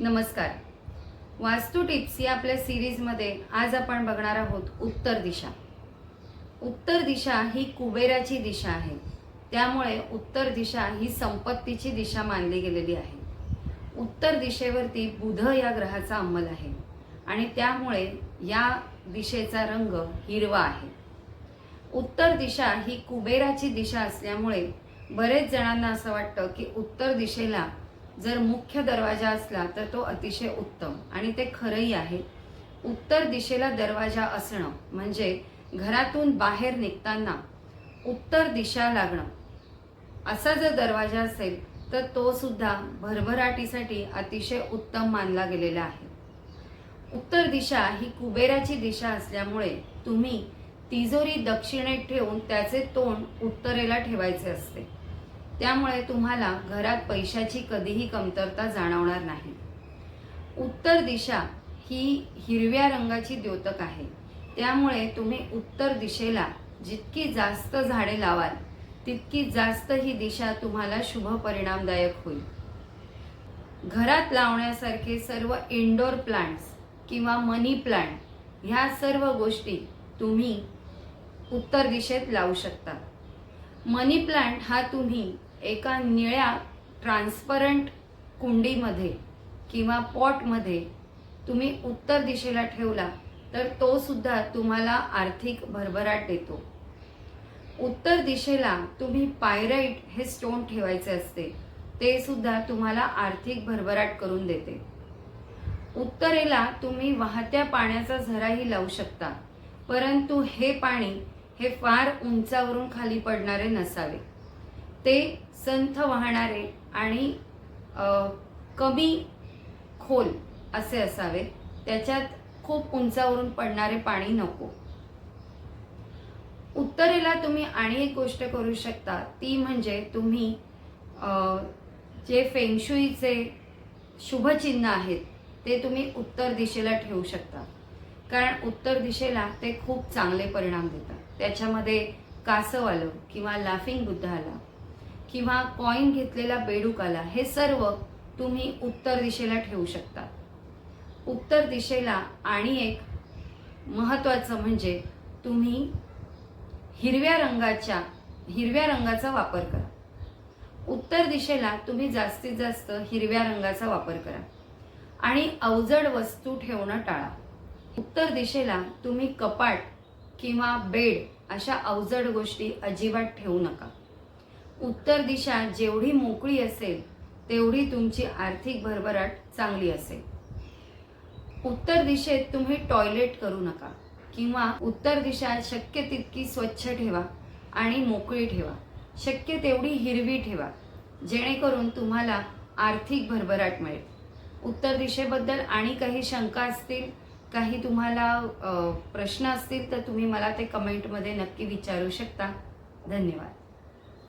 नमस्कार. वास्तू टिप्स या आपल्या सिरीजमध्ये आज आपण बघणार आहोत उत्तर दिशा. उत्तर दिशा ही कुबेराची दिशा आहे. त्यामुळे उत्तर दिशा ही संपत्तीची दिशा मानली गेलेली आहे. उत्तर दिशेवरती बुध या ग्रहाचा अंमल आहे आणि त्यामुळे या दिशेचा रंग हिरवा आहे. उत्तर दिशा ही कुबेराची दिशा असल्यामुळे बरेच जणांना असं वाटतं की उत्तर दिशेला जर मुख्य दरवाजा असला तर तो अतिशय उत्तम आणि ते खरंही आहे. उत्तर दिशेला दरवाजा असणं म्हणजे घरातून बाहेर निघताना उत्तर दिशा लागणं. असा जर दरवाजा असेल तर तो सुद्धा भरभराटीसाठी अतिशय उत्तम मानला गेलेला आहे. उत्तर दिशा ही कुबेराची दिशा असल्यामुळे तुम्ही तिजोरी दक्षिणेत ठेवून त्याचे तोंड उत्तरेला ठेवायचे असते. त्यामुळे तुम्हाला घरात पैशाची कधीही कमतरता जाणवणार नाही. उत्तर दिशा ही हिरव्या रंगाची द्योतक आहे. त्यामुळे तुम्ही उत्तर दिशेला जितकी जास्त झाडे लावाल तितकी जास्त ही दिशा तुम्हाला शुभ परिणामदायक होईल. घरात लावण्यासारखे सर्व इनडोर प्लांट्स किंवा मनी प्लांट ह्या सर्व गोष्टी तुम्ही उत्तर दिशेत लावू शकता. मनी प्लांट हा तुम्ही एका निळ्या ट्रान्सपरंट कुंडीमध्ये किंवा पॉटमध्ये तुम्ही उत्तर दिशेला ठेवला तर तो सुद्धा तुम्हाला आर्थिक भरभराट देतो. उत्तर दिशेला तुम्ही पायराईट हे स्टोन ठेवायचे असते ते सुद्धा तुम्हाला आर्थिक भरभराट करून देते. उत्तरेला तुम्ही वाहत्या पाण्याचा झराही लावू शकता परंतु हे पाणी हे फार उंचावरून खाली पडणारे नसावे. ते संथ वाहणारे आणि कमी खोल असे असावे. त्याच्यात खूप उंचावरून पडणारे पाणी नको. उत्तरेला तुम्ही आणि एक गोष्ट करू शकता. ती म्हणजे तुम्ही जे फेंगशुईचे शुभचिन्ह आहेत ते तुम्ही उत्तर दिशेला ठेवू शकता. कारण उत्तर दिशेला ते खूप चांगले परिणाम देतात. त्याच्यामध्ये कासव आलं किंवा लाफिंग बुद्ध आला. किंवा कॉईन घेतलेला बेडूक आला हे सर्व तुम्ही उत्तर दिशेला ठेवू शकता. उत्तर दिशेला आणि एक महत्त्वाचं म्हणजे तुम्ही हिरव्या रंगाच्या हिरव्या रंगाचा वापर करा. उत्तर दिशेला तुम्ही जास्तीत जास्त हिरव्या रंगाचा वापर करा. आणि अवजड वस्तू ठेवणं टाळा. उत्तर दिशेला तुम्ही कपाट किंवा बेड अशा अवजड गोष्टी अजिबात ठेवू नका. उत्तर दिशा जेवढी मोकळी असेल तेवढी तुमची आर्थिक भरभराट चांगली असेल. उत्तर दिशेत तुम्ही टॉयलेट करू नका किंवा उत्तर दिशा शक्य तितकी स्वच्छ ठेवा आणि मोकळी ठेवा. शक्य तेवढी हिरवी ठेवा जेणेकरून तुम्हाला आर्थिक भरभराट मिळेल. उत्तर दिशेबद्दल आणि काही शंका असतील काही तुम्हाला प्रश्न असतील तर तुम्ही मला ते कमेंटमध्ये नक्की विचारू शकता. धन्यवाद.